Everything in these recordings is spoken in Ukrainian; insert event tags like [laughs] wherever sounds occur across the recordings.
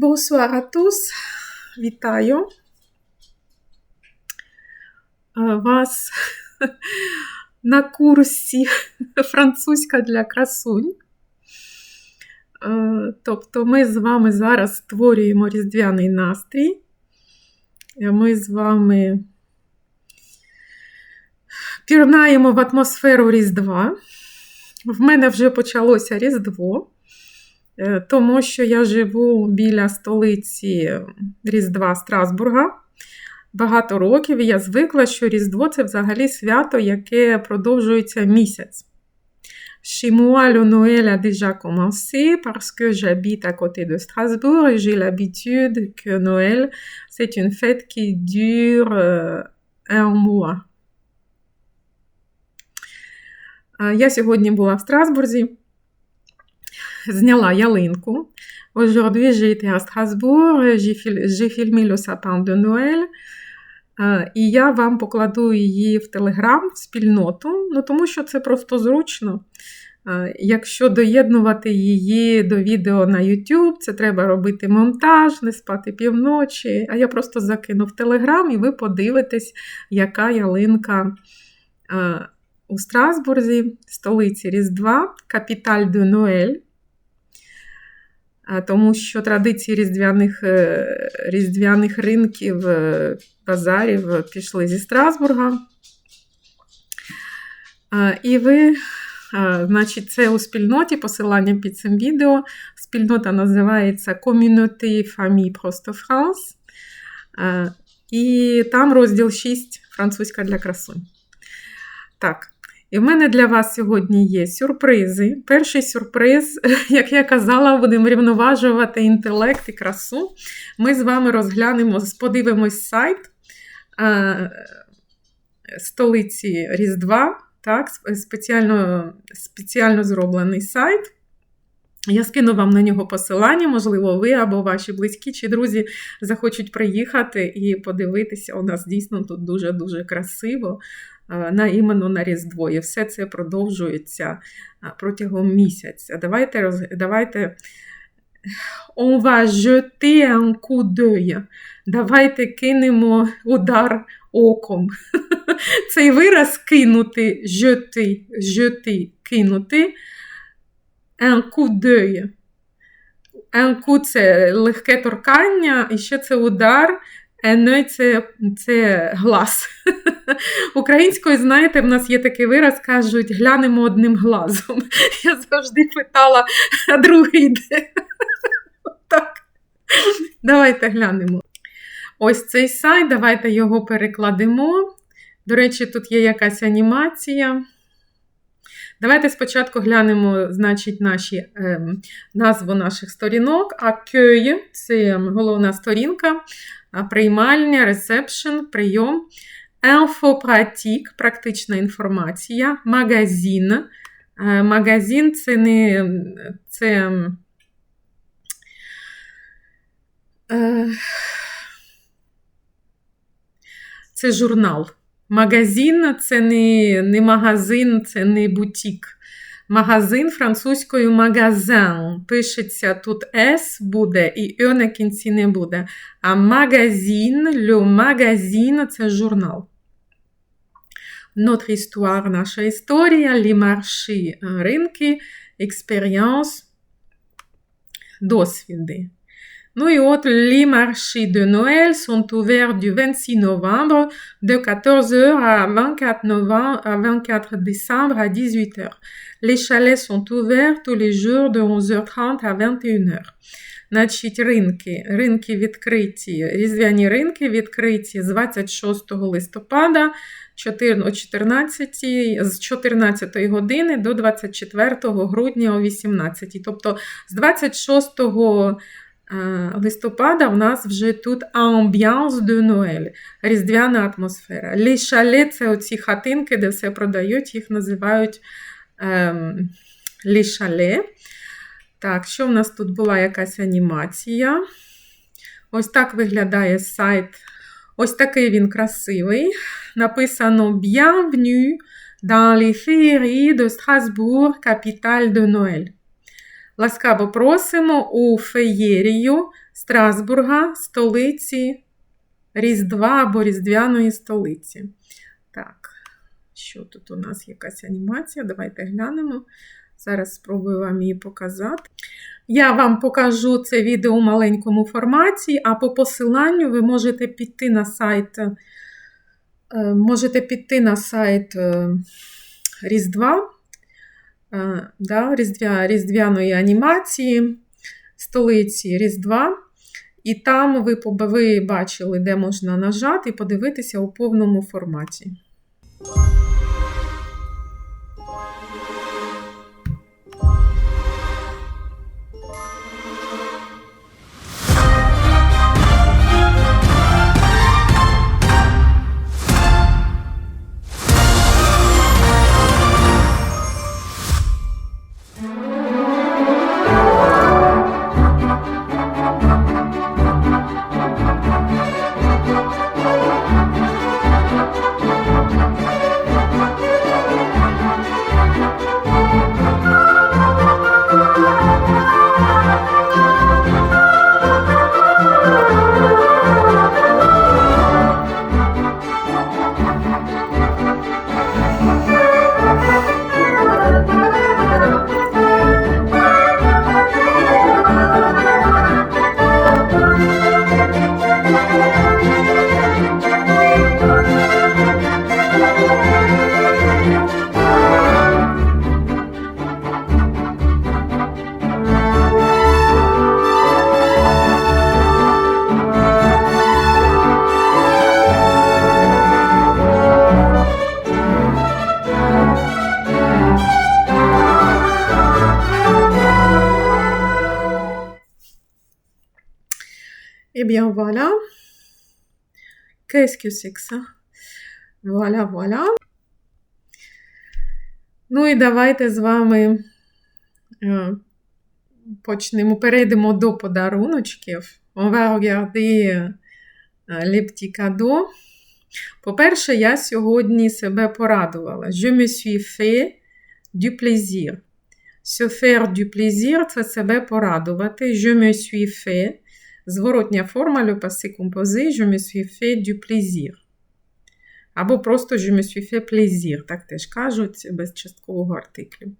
Bonsoir à tous. Вітаю Е, вас [laughs] на курсі [laughs] французька для красунь. Е, Тобто ми з вами зараз створюємо різдвяний настрій. Ми з вами пірнаємо в атмосферу Різдва. В мене вже почалося Різдво. Е, тому що я живу біля столиці Різдва Страсбурга багато років, і я звикла, що Різдво це взагалі свято, яке продовжується місяць. Chez moi, déjà commencé parce que j'habite à côté de Strasbourg et j'ai l'habitude que Noël, c'est une fête qui dure euh, un mois. Я сьогодні була в Страсбурзі, зняла ялинку. Aujourd'hui, j'ai été à Strasbourg, j'ai filmé le sapin de Noël. Е, І я вам покладу її в Телеграм, в спільноту, ну тому що це просто зручно. Е, Якщо доєднувати її до відео на YouTube, це треба робити монтаж, не спати півночі. А я просто закину в Телеграм, і ви подивитесь, яка ялинка е, у Страсбурзі, столиці Різдва, Капіталь де Ноель. Тому що традиції різдвяних, е, різдвяних ринків, е, базарів пішли зі Страсбурга. І ви, значить, це у спільноті, посилання під цим відео. Спільнота називається Communauté Famille Просто France. І там розділ 6 французька для красунь. Так. І в мене для вас сьогодні є сюрпризи. Перший сюрприз, [laughs] як я казала, будемо рівноважувати інтелект і красу. Ми з вами розглянемо, подивимось сайт е, столиці Різдва, так, спеціально, спеціально зроблений сайт. Я скину вам на нього посилання, можливо, ви або ваші близькі чи друзі захочуть приїхати і подивитися. У нас дійсно тут дуже-дуже красиво на іменно на Різдво. І все це продовжується протягом місяця. Давайте, давайте on va jeter un coup d'œil. Давайте кинемо удар оком. [laughs] Цей вираз кинути, jeter, jeter, кинути. Un coup d'œil. Coup – це легке торкання, і ще це удар. Un – це, це глаз. [laughs] Українською, знаєте, в нас є такий вираз, кажуть, глянемо одним глазом. [laughs] Я завжди питала, а другий де? [laughs] Так. Давайте глянемо. Ось цей сайт, давайте його перекладемо. До речі, тут є якась анімація. Давайте спочатку глянемо, значить, наші, ем, назву наших сторінок. а Accueil – це головна сторінка, приймальня, ресепшн, прийом. Інфопратік – практична інформація. Магазин. Е, Магазин це не це, е, це журнал. Магазин це не, не магазин, це не бутік. Магазин французькою магазин. Пишеться тут С буде і Е на кінці не буде. А магазин, le магазин це журнал. Notre histoire, наша історія, les marchés, ринки, expérience, досвіди. Ну і от les marchés de Noël sont ouverts du 26 novembre de 14h à 24, novembre, à 24 décembre à 18h. Les chalets sont ouverts tous les jours de 11h30 à 21h. Значить, ринки, ринки відкриті, різдвяні ринки відкриті з 26 листопада 4, о 14, з 14 години до 24 грудня о 18. Тобто з 26 е, листопада в нас вже тут ambiance de Noël, різдвяна атмосфера. Chalets – це оці хатинки, де все продають, їх називають ем. Так, що в нас тут була якась анімація? Ось так виглядає сайт. Ось такий він красивий. Написано Bienvenue dans les féeries de Strasbourg, capitale de Noël. Ласкаво просимо у феєрію Страсбурга, столиці Різдва або Різдвяної столиці. Так, що тут у нас якась анімація? Давайте глянемо. Зараз спробую вам її показати. Я вам покажу це відео у маленькому форматі, а по посиланню ви можете піти на сайт. е, Можете піти на сайт е, Різдва, да, Різдвя, Різдвяної анімації, столиці Різдва. І там ви, ви бачили, де можна нажати і подивитися у повному форматі. Eh bien voilà. Qu'est-ce que c'est que ça? Voilà, voilà. Ну і давайте з вами е, почнемо, перейдемо до подаруночків. On va regarder е, les petits cadeaux. По-перше, я сьогодні себе порадувала. Je me suis fait du plaisir. Se faire du plaisir – це себе порадувати. Je me suis fait. Зворотня форма le passé composé. Je me suis fait du plaisir. Або просто je me suis fait plaisir, так теж кажуть, без часткового артиклю.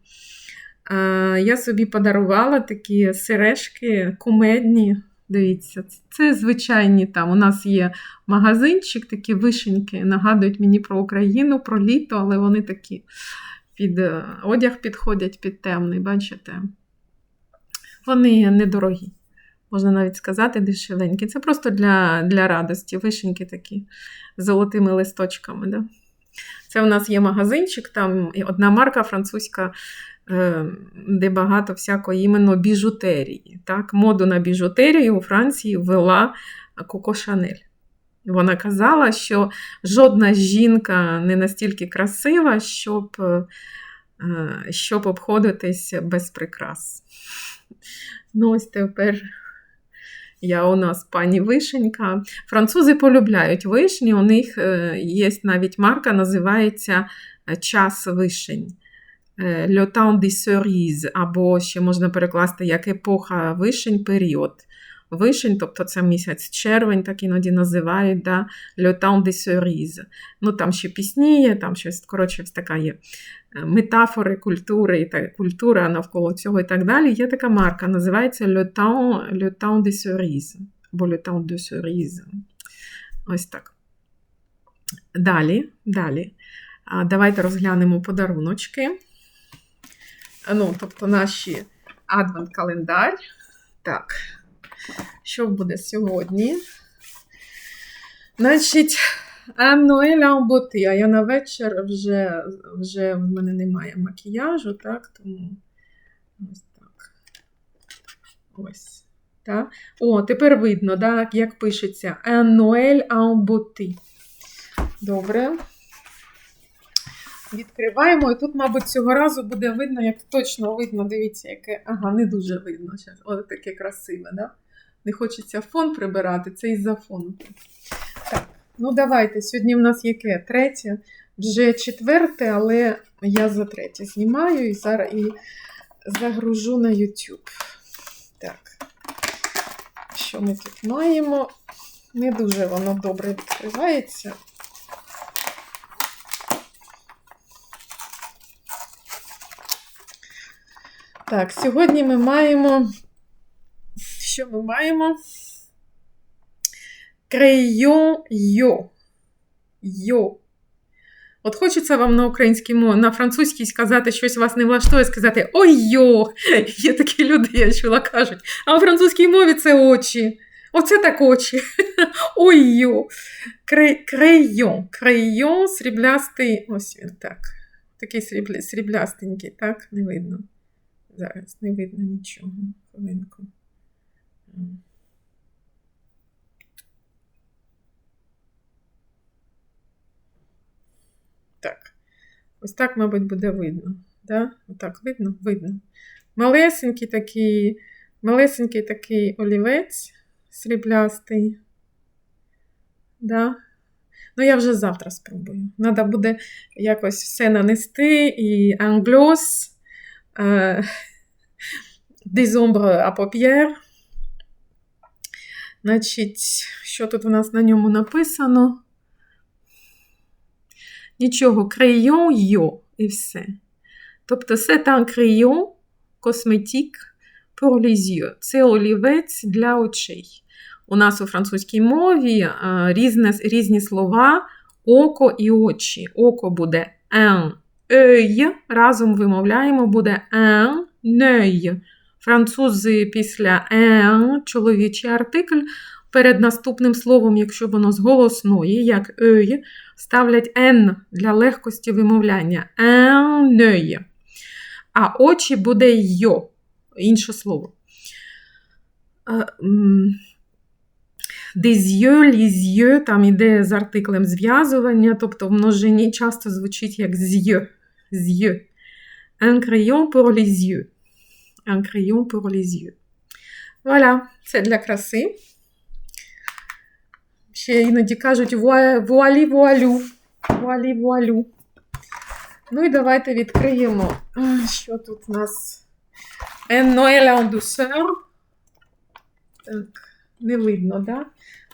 Я собі подарувала такі сережки кумедні. Дивіться, це звичайні там. У нас є магазинчик, такі вишеньки, нагадують мені про Україну, про літо, але вони такі під е, одяг підходять під темний, бачите? Вони недорогі. Можна навіть сказати, дешевенькі. Це просто для для радості. Вишеньки такі з золотими листочками. Да? Це у нас є магазинчик, там одна марка французька, е, де багато всякої іменно біжутерії. Так? Моду на біжутерію у Франції ввела Коко Шанель. Вона казала, що жодна жінка не настільки красива, щоб, е, щоб обходитись без прикрас. Ну, ось тепер. Я у нас пані Вишенька. Французи полюбляють вишні, у них є навіть марка, називається Час вишень. Le temps des cerises, або ще можна перекласти як епоха вишень, період. Вишень, тобто це місяць червень, так іноді називають да? Le temps des cerises. Ну, там ще пісні там щось, коротше, така є метафори культури і так, культура навколо цього і так далі. Є така марка, називається Le Temps, Le Temps des Cerises, або Le Temps de Cerise. Ось так. Далі, далі. Давайте розглянемо подаруночки. Ну, тобто наші адвент-календар. Так, що буде сьогодні? Значить, Ноеля Амботи, а я на вечір вже вже в мене немає макіяжу, так? Тому ось так. Ось. Так. О, тепер видно, так, як пишеться Ноель Амботи. Добре. Відкриваємо, і тут, мабуть, цього разу буде видно, як точно видно, дивіться, яке. Ага, не дуже видно. Ось таке красиве, да? Не хочеться фон прибирати, це із-за фону. Так. Ну, давайте. Сьогодні в нас яке? Третє, вже четверте, але я за третє знімаю і зараз і загружу на YouTube. Так. Що ми тут маємо? Не дуже воно добре відкривається. Так, сьогодні ми маємо. Що ми маємо? Крейон йо. Йо. От хочеться вам на українській мові, на французькій сказати щось вас не влаштує, сказати ой йо! [laughs] Є такі люди, я чула, кажуть. А у французькій мові це очі. Оце так очі. [laughs] Ой йо. Крейон. Крейон сріблястий. Ось він так. Такий сріблястенький, так, не видно. Зараз не видно нічого. Хвилинку. Так. Ось так, мабуть, буде видно. Да? Отак видно? Видно. Малесенький такий, малесенький такий олівець сріблястий. Да? Ну, я вже завтра спробую. Треба буде якось все нанести і англос, е, ombres à paupières. Значить, що тут у нас на ньому написано? Нічого, крейон йо і все. Тобто, це там крейон, косметик pour. Це олівець для очей. У нас у французькій мові різне, різні слова око і очі. Око буде un œil, разом вимовляємо, буде un œil. Французи після un, чоловічий артикль, перед наступним словом, якщо воно з голосної, як œil, ставлять n для легкості вимовляння. Œil. А очі буде йо, інше слово. Les yeux, там іде з артиклем зв'язування, тобто в множині часто звучить як з'є. З'є. Un crayon pour les yeux. Un crayon pour les yeux. Voilà, це для краси. Ще іноді кажуть вуалі вуалю. Вуалі вуалю. Ну і давайте відкриємо, що тут у нас. Noël en douceur. Так, не видно? Да?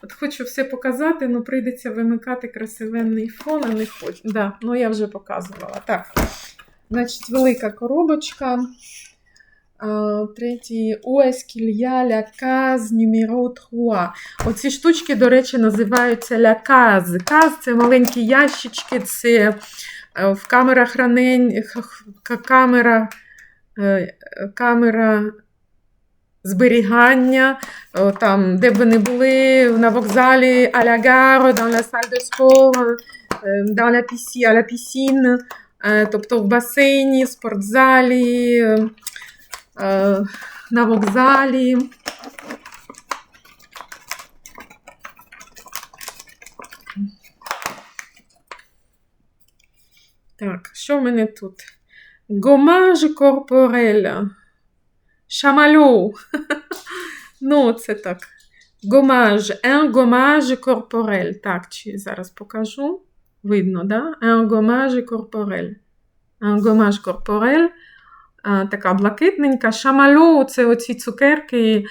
От хочу все показати, але прийдеться вимикати красивенний фон, а не хочу. Да, ну я вже показувала. Так, значить, велика коробочка. Третій Уескілья ля каз нюмеро 3. Оці штучки, до речі, називаються ля каз. Це маленькі ящички, це в камерах хранень, камера, камера зберігання, там, де б ви не були, на вокзалі, la gare, dans la salle de sport, тобто в басейні, спортзалі, на вокзалі. Так, що в мене тут? Гомаж корпореля. Шамалю. ну, це так. Гомаж. Un gommage corporel. Так, чи зараз покажу. Видно, да? Un gommage corporel. Un gommage corporel. Така блакитненька. Шамалю це оці цукерки.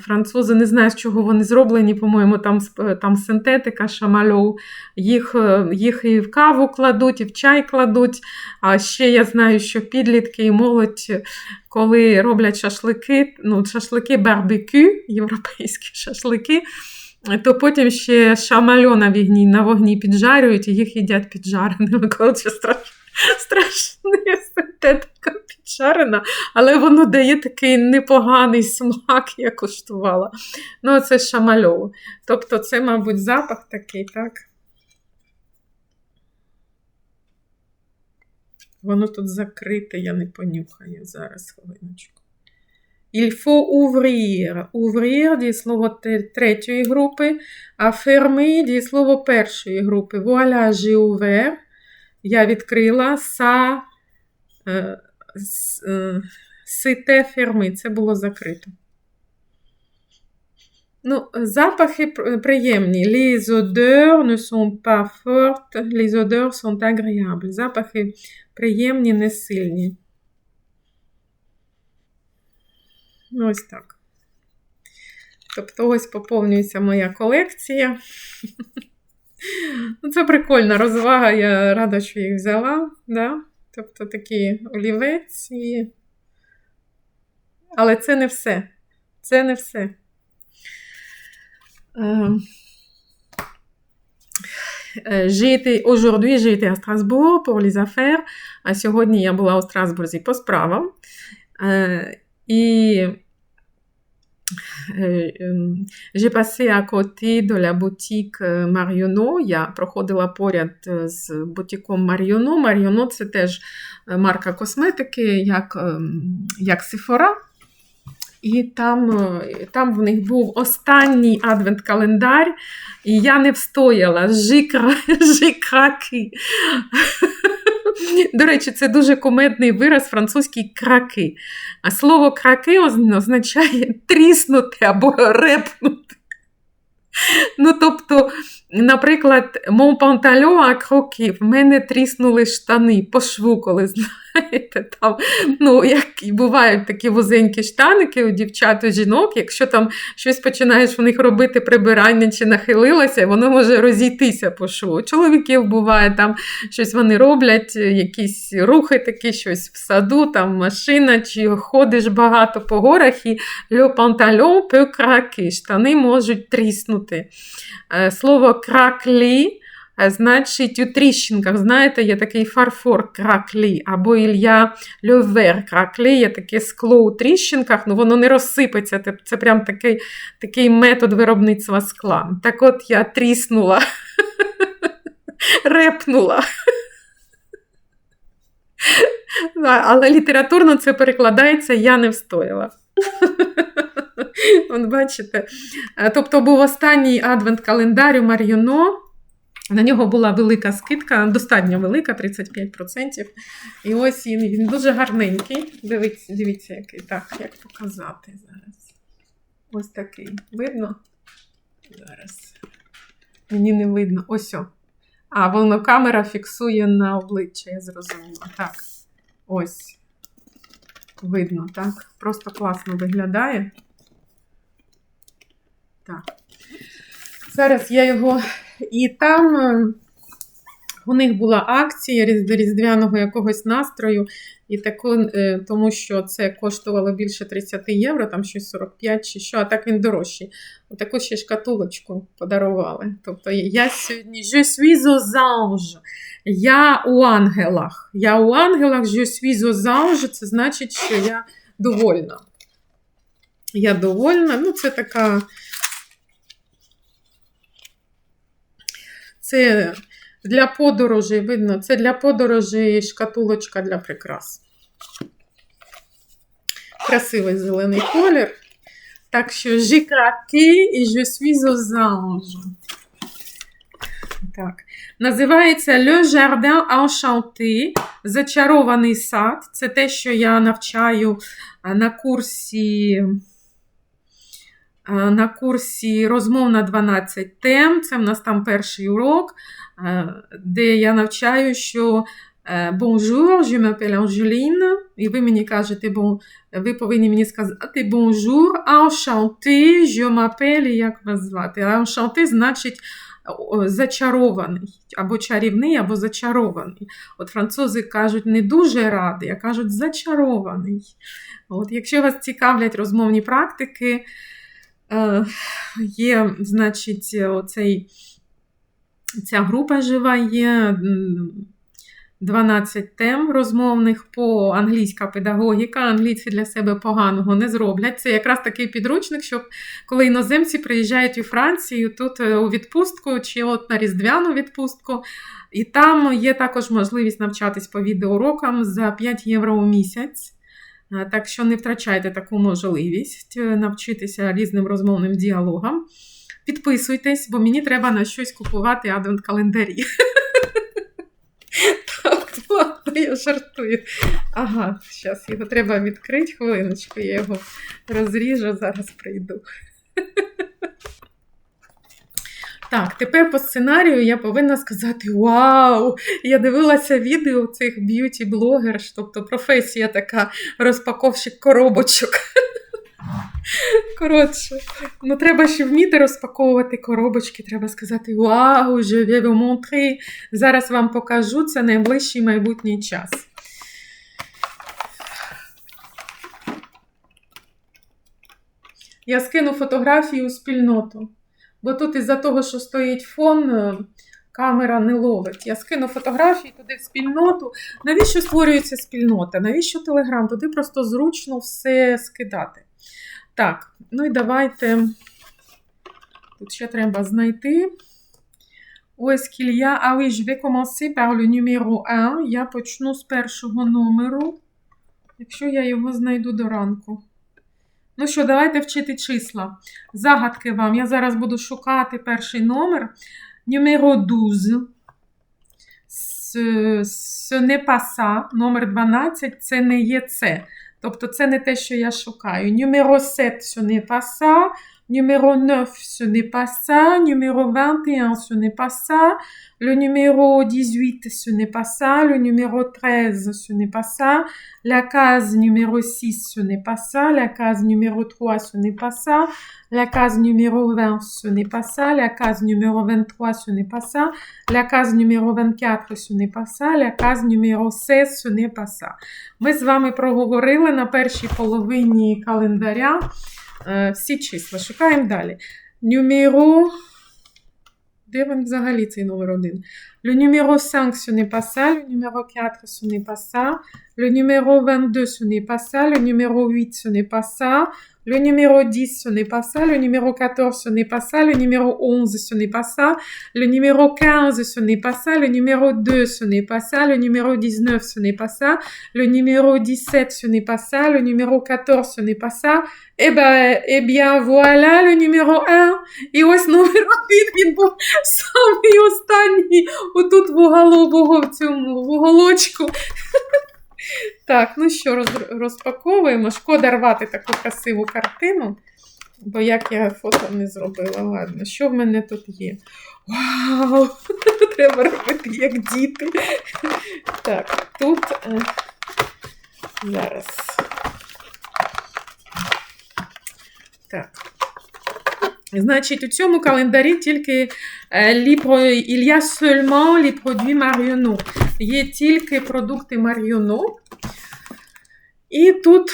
Французи не знаю, з чого вони зроблені, по-моєму, там там синтетика, шамальоу. Їх їх і в каву кладуть, і в чай кладуть. А ще я знаю, що підлітки і молодь, коли роблять шашлики, ну, шашлики барбекю, європейські [laughs] шашлики, то потім ще шамальо на вогні, на вогні піджарюють і їх їдять піджареними, [laughs] це страшно. [laughs] Страшна синтетика підшарена, але воно дає такий непоганий смак, я куштувала. Ну, це шамальоу. Тобто, це, мабуть, запах такий, так? Воно тут закрите, я не понюхаю зараз хвилиночку. Faut ouvrir. Ouvrir дієслово третьої групи, а fermer дієслово першої групи. Voilà, j'ai. Я відкрила са сите ферми. Це було закрито. Ну, Запахи приємні. Les odeurs ne sont pas fortes, les odeurs sont agréables. Запахи приємні, не сильні. Ось так. Тобто, ось поповнюється моя колекція. [laughs] Ну, Це прикольна розвага, я рада, що їх взяла. Да? Тобто такий олівець і. Але це не все. Це не все. Ем. Е, J'ai été, aujourd'hui, j'ai été à Strasbourg. А сьогодні я була у Страсбурзі по справам. Е, І j'ai passé à côté de la boutique Marionneau. Я проходила поряд е, з бутіком Marionneau. Marionneau – це теж е, марка косметики, як, ем, як Sephora. І там, е, там в них був останній адвент-календар, і я не встояла. Жикра, [laughs] жикраки. До речі, це дуже кумедний вираз французький краки. А слово краки означає тріснути або репнути. Ну, тобто, наприклад, мон pantalon а кроки, в мене тріснули штани по шву, коли знаєте, там, ну, як і бувають такі вузенькі штаники у дівчат, у жінок, якщо там щось починаєш в них робити прибирання чи нахилилося, воно може розійтися по шву. Чоловіків буває там щось вони роблять, якісь рухи такі, щось в саду, там машина, чи ходиш багато по горах, і le pantalon штани можуть тріснути. Е, Слово краклі значить у тріщинках. Знаєте, є такий фарфор краклі, або Ілля льовер краклі, є таке скло у тріщинках, ну воно не розсипеться. Це, прям такий, такий метод виробництва скла. Так от я тріснула, [laughs] репнула. Але літературно це перекладається я не встояла. [laughs] От бачите. Е, Тобто був останній адвент-календар у Мар'юно. На нього була велика скидка, достатньо велика, 35%. І ось він, він дуже гарненький. Дивіться, дивіться, який. Так, як показати зараз. Ось такий. Видно? Зараз. Мені не видно. Ось. о. А, воно камера фіксує на обличчя, я зрозуміла. Так. Ось. Видно, так? Просто класно виглядає. Так. Зараз я його. І там е, у них була акція різдвяного якогось настрою, і таку, е, тому що це коштувало більше 30 євро, там щось 45 чи що, а так він дорожчий. Отаку ще шкатулочку подарували. Тобто я сьогодні je suis aux anges. Я у ангелах. Я у ангелах je suis aux anges, це значить, що я довольна. Я довольна. Ну, це така. Це для подорожей, видно, це для подорожей шкатулочка для прикрас. Красивий зелений колір. Так що craqué et je suis. Так. Називається Le Jardin Enchanté, Зачарований сад. Це те, що я навчаю на курсі. А, На курсі розмов на 12 тем. Це в нас там перший урок, де я навчаю, що е, Bonjour, je m'appelle Angeline. І ви мені кажете, bon, ви повинні мені сказати bonjour, enchanté, je m'appelle, як вас звати. Enchanté значить зачарований, або чарівний, або зачарований. От французи кажуть не дуже радий, а кажуть зачарований. От, якщо вас цікавлять розмовні практики, е, є, значить, оцей, ця група жива є. 12 тем розмовних по англійська педагогіка. Англійці для себе поганого не зроблять. Це якраз такий підручник, щоб коли іноземці приїжджають у Францію тут е, у відпустку чи от на різдвяну відпустку. І там є також можливість навчатись по відеоурокам за 5 євро у місяць. Е, Так що не втрачайте таку можливість е, навчитися різним розмовним діалогам. Підписуйтесь, бо мені треба на щось купувати адвент-календарі. [laughs] Я жартую. Ага, зараз його треба відкрити хвилиночку, я його розріжу, зараз прийду. [laughs] Так, тепер по сценарію я повинна сказати: Вау! Я дивилася відео цих б'юті-блогерш, тобто професія така розпаковщик коробочок. Коротше, ну треба ще вміти розпаковувати коробочки. Треба сказати: Вау, je vais vous. Зараз вам покажу це найближчий майбутній час. Я скину фотографії у спільноту. Бо тут із-за того, що стоїть фон, е, камера не ловить. Я скину фотографії туди в спільноту. Навіщо створюється спільнота? Навіщо Телеграм? Туди просто зручно все скидати. Так, ну і давайте. Тут ще треба знайти. Ось кілья. А oui, je vais commencer par 1. Я почну з першого номеру, якщо я його знайду до ранку. Ну що, давайте вчити числа. Загадки вам. Я зараз буду шукати перший номер. Numéro 12. Ce, n'est pas ça. Номер 12 це не є це. Тобто це не те, що я шукаю. Numéro 7, ce n'est pas. Numéro 9, ce n'est pas ça. Numéro 21, ce n'est pas ça. Le numéro 18, ce n'est pas ça. Le numéro 13, ce n'est pas ça. La case numéro 6, ce n'est pas ça. La case numéro 3, ce n'est pas ça. La case numéro 20, ce n'est pas ça. La case numéro 23, ce n'est pas ça. La case numéro 24, ce n'est pas ça. La case numéro 16, ce n'est pas ça. Ми з вами проговорили на першій половині календаря е, всі числа. Шукаємо далі. Нюмеро. Де він взагалі цей номер один? Le numéro 5, ce n'est pas ça. Le numéro 4, ce n'est pas ça. Le numéro 22, ce n'est pas ça. Le numéro 8, ce n'est pas ça. Le numéro 10, ce n'est pas ça. Le numéro 14, ce n'est pas ça. Le numéro 11, ce n'est pas ça. Le numéro 15, ce n'est pas ça. Le numéro 2, ce n'est pas ça. Le numéro 19, ce n'est pas ça. Le numéro 17, ce n'est pas ça. Le numéro 14, ce n'est pas ça. Eh ben, eh bien, voilà le numéro 1. І ось номер один, він був самий останній. Отут в уголового в цьому в уголочку. Так, ну що, роз, розпаковуємо. Шкода рвати таку красиву картину, бо як я фото не зробила. Ладно, що в мене тут є? Вау! [laughs] Треба робити як діти. Так, тут е, зараз. Так. Значить, у цьому календарі тільки е, ліпро, il y a Є тільки продукти Marionneau. І тут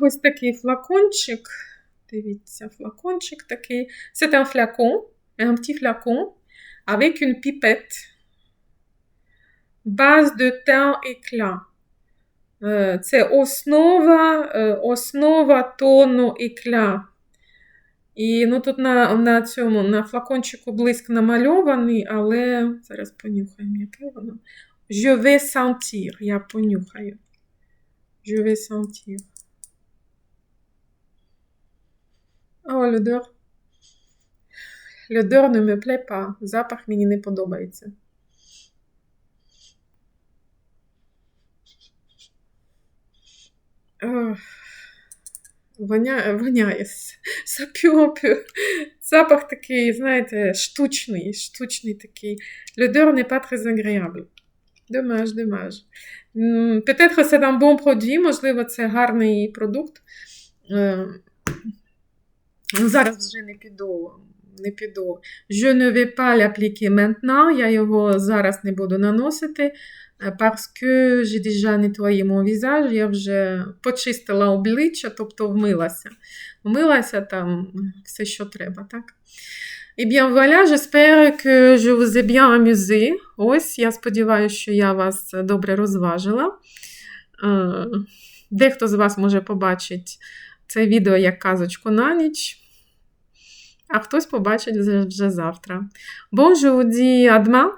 ось такий флакончик. Дивіться, флакончик такий. C'est un flacon, un petit flacon, avec une pipette. Base de teint éclat. Е, Це основа, е, основа тону éclat. І ну, тут на, на цьому на флакончику блиск намальований, але зараз понюхаємо, яке воно. Je vais sentir. Я понюхаю. Je vais sentir. О, l'odeur. L'odeur ne me plaît pas. Запах мені не подобається. Ох. Воня... Воняє. Сапюпю. Запах такий, знаєте, штучний, штучний такий. L'odeur n'est pas très agréable. Dommage, dommage. М, Peut-être c'est un можливо, це гарний продукт. Е, Ну, зараз вже не піду. Не піду. Je ne vais pas l'appliquer maintenant. Я його зараз не буду наносити. е, Parce que j'ai déjà nettoyé mon visage. Я вже почистила обличчя, тобто вмилася. Вмилася там все, що треба, так? Eh bien, voilà, j'espère que je vous ai bien amusé. Ось, я сподіваюся, що я вас добре розважила. Е, Дехто з вас може побачить це відео як казочку на ніч, а хтось побачить вже, завтра. Bon, je vous dis à demain.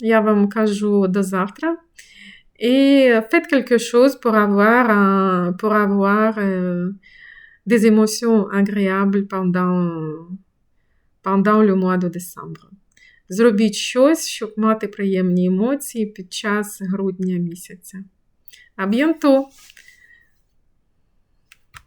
Я вам кажу до завтра. Et faites quelque chose pour avoir, un- pour avoir euh, des émotions agréables pendant, pendant le mois. Зробіть щось, щоб мати приємні емоції під час грудня місяця. А bientôt!